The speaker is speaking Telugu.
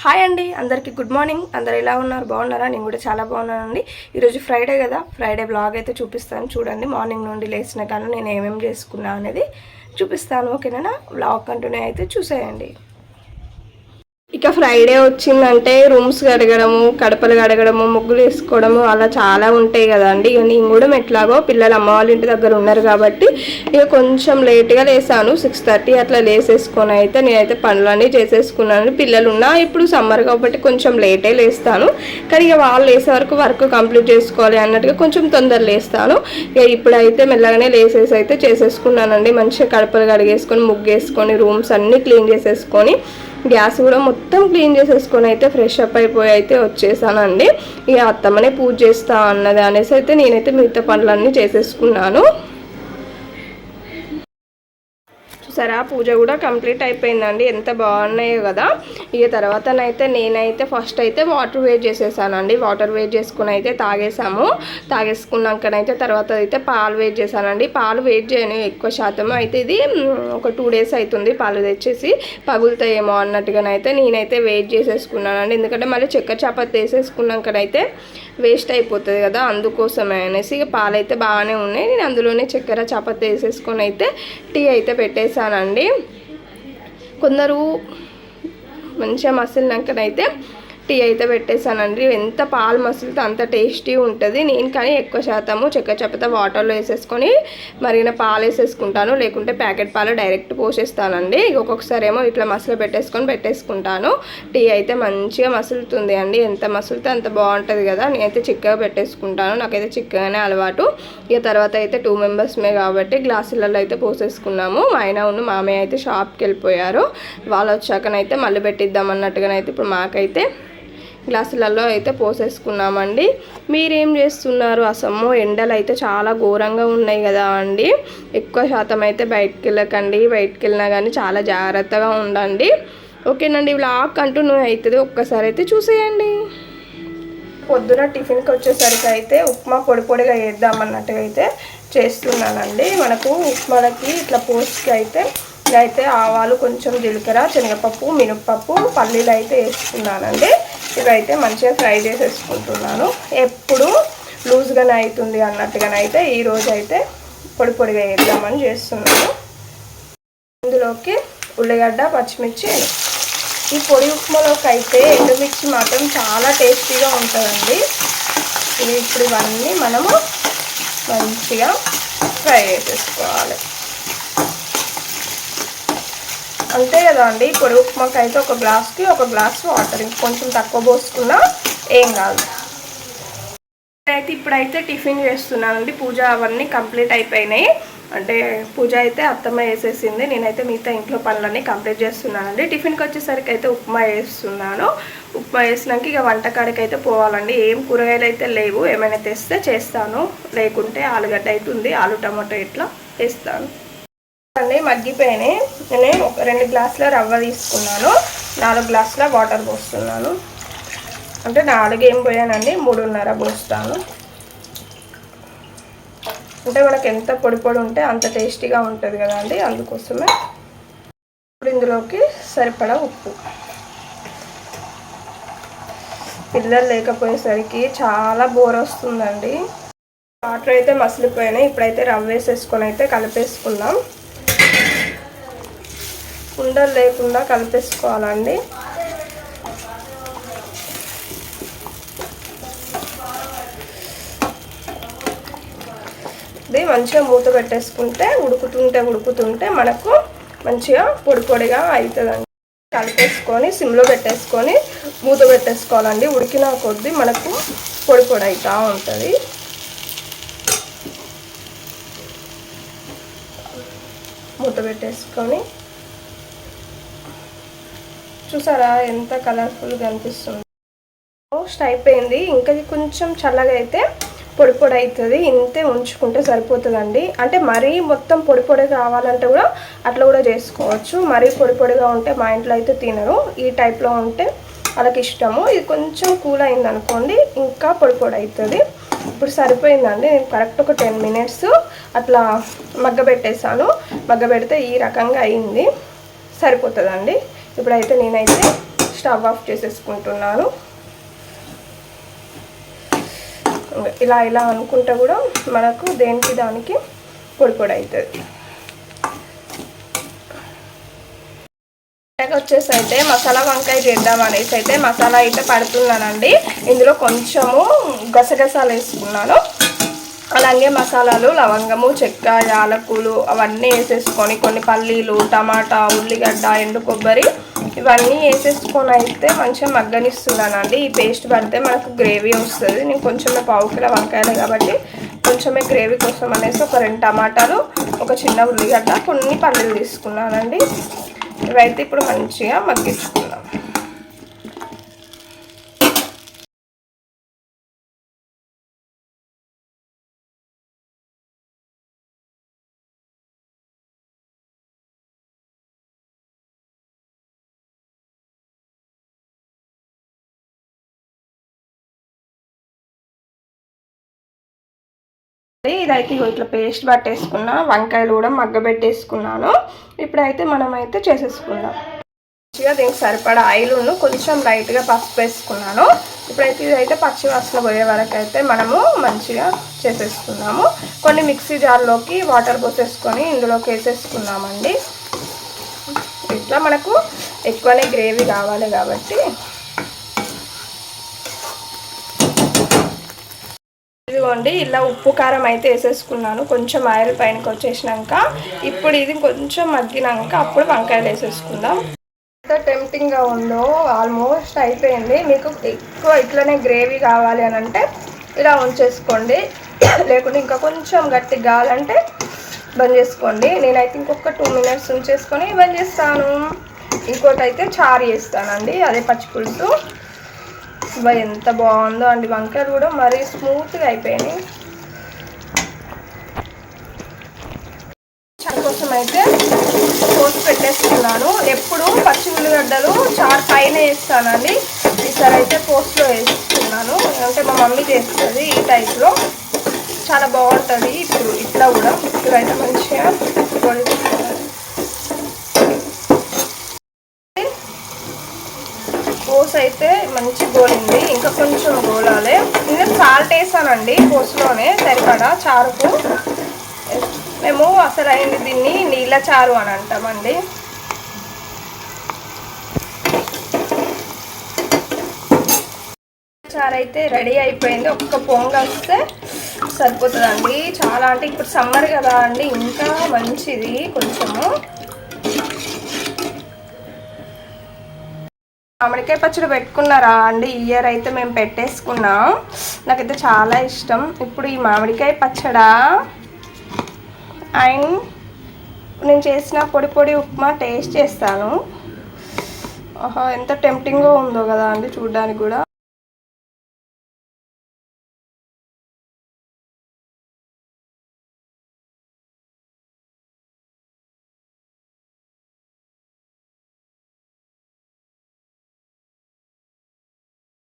హాయ్ అండి అందరికీ గుడ్ మార్నింగ్. అందరు ఎలా ఉన్నారు? బాగున్నారా? నేను కూడా చాలా బాగున్నానండి. ఈరోజు ఫ్రైడే కదా ఫ్రైడే బ్లాగ్ అయితే చూపిస్తాను. చూడండి మార్నింగ్ నుండి లేచిన కానీ నేను ఏమేమి చేసుకున్నా అనేది చూపిస్తాను ఓకేనా? బ్లాగ్ కంటిన్యూ అయితే చూసేయండి. ఇక ఫ్రైడే వచ్చిందంటే రూమ్స్ కడగడము కడపలు కడగడము ముగ్గులు వేసుకోవడము అలా చాలా ఉంటాయి కదండి. ఇక నేను కూడా ఎట్లాగో పిల్లలు అమ్మ వాళ్ళ ఇంటి దగ్గర ఉన్నారు కాబట్టి ఇక కొంచెం లేట్గా లేసాను. సిక్స్ థర్టీ అట్లా లేసేసుకొని అయితే నేనైతే పనులన్నీ చేసేసుకున్నాను. పిల్లలు ఉన్నా ఇప్పుడు సమ్మర్ కాబట్టి కొంచెం లేటే లేస్తాను. కానీ ఇక వాళ్ళు లేసే వరకు వర్క్ కంప్లీట్ చేసుకోవాలి అన్నట్టుగా కొంచెం తొందర లేస్తాను. ఇక ఇప్పుడైతే మెల్లగానే లేసేసి అయితే చేసేసుకున్నానండి. మంచిగా కడపలు కడిగేసుకొని ముగ్గేసుకొని రూమ్స్ అన్నీ క్లీన్ చేసేసుకొని గ్యాస్ కూడా మొత్తం క్లీన్ చేసేసుకొని అయితే ఫ్రెష్ అప్ అయిపోయి అయితే వచ్చేసానండి. ఇక అత్తమ్మనే పూజ చేస్తా అన్నది అనేసి అయితే నేనైతే మిగతా పనులన్నీ చేసేసుకున్నాను. చూసారా? పూజ కూడా కంప్లీట్ అయిపోయిందండి. ఎంత బాగున్నాయో కదా. ఇక తర్వాతనైతే నేనైతే ఫస్ట్ అయితే వాటర్ వేట్ చేసేసానండి. వాటర్ వేట్ చేసుకుని అయితే తాగేసాము. తాగేసుకున్నాకనైతే తర్వాత అయితే పాలు వేట్ చేశానండి. పాలు వేట్ చేయను ఎక్కువ శాతం అయితే ఇది ఒక టూ డేస్ అవుతుంది పాలు తెచ్చేసి. పగులుతాయేమో అన్నట్టుగానైతే నేనైతే వెయిట్ చేసేసుకున్నానండి. ఎందుకంటే మళ్ళీ చక్కెర చపాతి వేసేసుకున్నాకనైతే వేస్ట్ అయిపోతుంది కదా అందుకోసమే అనేసి ఇక పాలైతే బాగానే ఉన్నాయి. నేను అందులోనే చక్కెర చపాతి వేసేసుకొని అయితే టీ అయితే పెట్టేశానండి. కొందరు మంచిగా మసిలినాకనైతే టీ అయితే పెట్టేశానండి. ఎంత పాలు మసులుతో అంత టేస్టీ ఉంటుంది. నేను కానీ ఎక్కువ శాతము చెక్క చప్పత వాటర్లో వేసేసుకొని మరిగిన పాలు వేసేసుకుంటాను. లేకుంటే ప్యాకెట్ పాలు డైరెక్ట్ పోసేస్తానండి. ఒక్కొక్కసారి ఏమో ఇట్లా మసలు పెట్టేసుకొని పెట్టేసుకుంటాను. టీ అయితే మంచిగా మసులుతుంది అండి. ఎంత మసులితే అంత బాగుంటుంది కదా. నేనైతే చిక్కగా పెట్టేసుకుంటాను. నాకైతే చిక్కగానే అలవాటు. ఇక తర్వాత అయితే టూ మెంబర్స్మే కాబట్టి గ్లాసులలో అయితే పోసేసుకున్నాము. మా ఆయన ఉన్న మామయ్య అయితే షాప్కి వెళ్ళిపోయారు. వాళ్ళు వచ్చాకనైతే మళ్ళీ పెట్టిద్దాం అన్నట్టుగానైతే ఇప్పుడు మాకైతే గ్లాసులలో అయితే పోసేసుకున్నామండి. మీరేం చేస్తున్నారు? అసమ్మో ఎండలు అయితే చాలా ఘోరంగా ఉన్నాయి కదా అండి. ఎక్కువ శాతం అయితే బయటికి వెళ్ళకండి బయటికి వెళ్ళినా కానీ చాలా జాగ్రత్తగా ఉండండి. ఓకేనండి బ్లాగ్ కంటిన్యూ అవుతుంది. ఒక్కసారి అయితే చూసేయండి. పొద్దున టిఫిన్కి వచ్చేసరికి అయితే ఉప్మా పొడి పొడిగా వేద్దామన్నట్టుగా అయితే చేస్తున్నానండి. మనకు ఉప్మాలకి ఇట్లా పోస్ట్కి అయితే ఇదైతే ఆవాలు కొంచెం జీలకర్ర శనగపప్పు మినప్పప్పు పల్లీలు అయితే వేసుకున్నానండి. ఇవైతే మంచిగా ఫ్రై చేసేసుకుంటున్నాను. ఎప్పుడు లూజ్గానే అవుతుంది అన్నట్టుగానైతే ఈరోజు అయితే పొడి పొడిగా వేద్దామని చేస్తున్నాను. ఇందులోకి ఉల్లిగడ్డ పచ్చిమిర్చి ఈ పొడి ఉప్మాలోకి అయితే ఎండుమిర్చి మాత్రం చాలా టేస్టీగా ఉంటుందండి. ఇప్పుడు ఇవన్నీ మనము మంచిగా ఫ్రై చేసేసుకోవాలి. అంతే కదా అండి? పొడి ఉప్మాకి అయితే ఒక గ్లాస్కి ఒక గ్లాస్ వాటర్. ఇంకొంచెం తక్కువ పోసుకున్నా ఏం కాదు. అయితే ఇప్పుడైతే టిఫిన్ చేస్తున్నానండి. పూజ అవన్నీ కంప్లీట్ అయిపోయినాయి. అంటే పూజ అయితే అత్తమ్మ వేసేసింది నేనైతే మిగతా ఇంట్లో పనులన్నీ కంప్లీట్ చేస్తున్నానండి. టిఫిన్కి వచ్చేసరికి అయితే ఉప్మా వేస్తున్నాను ఉప్మా వేసినాక ఇక వంటకాడికి అయితే పోవాలండి. ఏం కూరగాయలు అయితే లేవు. ఏమైనా తెస్తే చేస్తాను. లేకుంటే ఆలుగడ్డ అయితే ఉంది. ఆలు టమాటో ఇట్లా వేస్తాను అండి మగ్గిపోయినాయి. నేను ఒక రెండు గ్లాసుల రవ్వ తీసుకున్నాను. నాలుగు గ్లాసుల వాటర్ పోస్తున్నాను. అంటే నాలుగు ఏం పోయానండి మూడున్నర పోస్తాను. అంటే మనకు ఎంత పొడి పొడి ఉంటే అంత టేస్టీగా ఉంటుంది కదండి అందుకోసమే ఇప్పుడు ఇందులోకి సరిపడా ఉప్పు. పిల్లలు లేకపోయేసరికి చాలా బోర్ వస్తుందండి. వాటర్ అయితే మసిలిపోయినాయి ఇప్పుడైతే రవ్వ వేసేసుకొని అయితే కలిపేసుకుందాం. ఉండలు లేకుండా కలిపేసుకోవాలండి. ఇది మంచిగా మూత పెట్టేసుకుంటే ఉడుకుతుంటే ఉడుకుతుంటే మనకు మంచిగా పొడి పొడిగా అవుతుందండి. కలిపేసుకొని సిమ్లో పెట్టేసుకొని మూత పెట్టేసుకోవాలండి. ఉడికిన కొద్దీ మనకు పొడి పొడి అవుతూ ఉంటుంది. మూత పెట్టేసుకొని చూసారా? ఎంత కలర్ఫుల్గా అనిపిస్తుంది. మోస్ట్ అయిపోయింది. ఇంకా ఇది కొంచెం చల్లగా అయితే పొడి పొడి అవుతుంది ఇంతే ఉంచుకుంటే సరిపోతుందండి. అంటే మరీ మొత్తం పొడి పొడి కావాలంటే కూడా అట్లా కూడా చేసుకోవచ్చు. మరీ పొడి పొడిగా ఉంటే మా ఇంట్లో అయితే తినరు. ఈ టైప్లో ఉంటే వాళ్ళకి ఇష్టము. ఇది కొంచెం కూల్ అయింది అనుకోండి ఇంకా పొడి పొడి అవుతుంది ఇప్పుడు సరిపోయిందండి. నేను కరెక్ట్ ఒక టెన్ మినిట్స్ అట్లా మగ్గబెట్టేసాను మగ్గబెడితే ఈ రకంగా అయింది. సరిపోతుందండి. ఇప్పుడైతే నేనైతే స్టవ్ ఆఫ్ చేసేసుకుంటున్నాను. ఇలా ఇలా అనుకుంటే కూడా మనకు దేనికి దానికి పొడి పొడి అవుతుంది వచ్చేసి అయితే మసాలా వంకాయ చేద్దాం అనేసి అయితే మసాలా అయితే పడుతున్నానండి. ఇందులో కొంచెము గసగసాలు వేసుకున్నాను. అలాగే మసాలాలు లవంగము చెక్క యాలకులు అవన్నీ వేసేసుకొని కొన్ని పల్లీలు టమాటా ఉల్లిగడ్డ ఎండు కొబ్బరి ఇవన్నీ వేసేసుకొని అయితే మంచిగా మగ్గనిస్తున్నానండి. ఈ పేస్ట్ పడితే మనకు గ్రేవీ వస్తుంది. నేను కొంచెమే పావు కిలో వంకాయలు కాబట్టి కొంచెమే గ్రేవీ కోసం అనేసి ఒక రెండు టమాటాలు ఒక చిన్న ఉల్లిగడ్డ కొన్ని పల్లీలు తీసుకున్నానండి. ఇవైతే ఇప్పుడు మంచిగా మగ్గించుకుందాం ఇదైతే ఇట్లా పేస్ట్ పట్టేసుకున్నా వంకాయలు కూడా మగ్గబెట్టేసుకున్నాను. ఇప్పుడైతే మనమైతే చేసేసుకుందాం. మంచిగా దీనికి సరిపడా ఆయిల్ను కొంచెం లైట్గా పసుపు వేసుకున్నాను. ఇప్పుడైతే ఇదైతే పచ్చి వాసన పోయే వరకు అయితే మనము మంచిగా చేసేసుకున్నాము కొన్ని మిక్సీ జార్లోకి వాటర్ పోసేసుకొని ఇందులోకి వేసేసుకున్నామండి ఇట్లా మనకు ఎక్కువనే గ్రేవీ కావాలి కాబట్టి ఇదిగోండి ఇలా ఉప్పు కారం అయితే వేసేసుకున్నాను. కొంచెం ఆయిల్ పైనకి వచ్చేసినాక ఇప్పుడు ఇది కొంచెం మగ్గినాక అప్పుడు వంకాయలు వేసేసుకుందాం. ఎంత టెంప్టింగ్గా ఉందో ఆల్మోస్ట్ అయిపోయింది. మీకు ఎక్కువ ఇట్లనే గ్రేవీ కావాలి అని అంటే ఇలా ఉంచేసుకోండి. లేకుంటే ఇంకా కొంచెం గట్టిగా కావాలంటే బంద్ చేసుకోండి. నేనైతే ఇంకొక టూ మినిట్స్ ఉంచేసుకొని బంద్ చేస్తాను. ఇంకోటి అయితే చారు చేస్తానండి అదే పచ్చి పులుసు బా ఎంత బాగుందో అండి. వంకాయలు కూడా మరీ స్మూత్గా అయిపోయినాయి. చారు కోసం అయితే కోసి పెట్టేస్తున్నాను ఎప్పుడు పచ్చి ఉల్లిగడ్డలు చారు పైన వేస్తానండి. ఈసారి అయితే పోస్ట్లో వేసుకున్నాను అంటే మా మమ్మీ చేస్తుంది ఈ టైప్లో. చాలా బాగుంటుంది. ఇప్పుడు ఇట్లా కూడా ఇప్పుడైతే మంచిగా దోశ అయితే మంచి గోలింది. ఇంకా కొంచెం గోలాలి. నేను సాల్ట్ వేసానండి పోసులోనే సరిపడా చారుకు. మేము అసలు అయింది దీన్ని నీళ్ళ చారు అని అంటామండి. చారు అయితే రెడీ అయిపోయింది. ఒక్క పొంగ వస్తే సరిపోతుందండి. చాలా అంటే ఇప్పుడు సమ్మర్ కదా అండి ఇంకా మంచిది కొంచెము. మామిడికాయ పచ్చడి పెట్టుకున్నారా అండి? ఇయర్ అయితే మేము పెట్టేసుకున్నాం. నాకైతే చాలా ఇష్టం. ఇప్పుడు ఈ మామిడికాయ పచ్చడా అండ్ నేను చేసిన పొడి పొడి ఉప్మా టేస్ట్ చేస్తాను. ఎంత టెంప్టింగ్గా ఉందో కదా అండి చూడడానికి కూడా.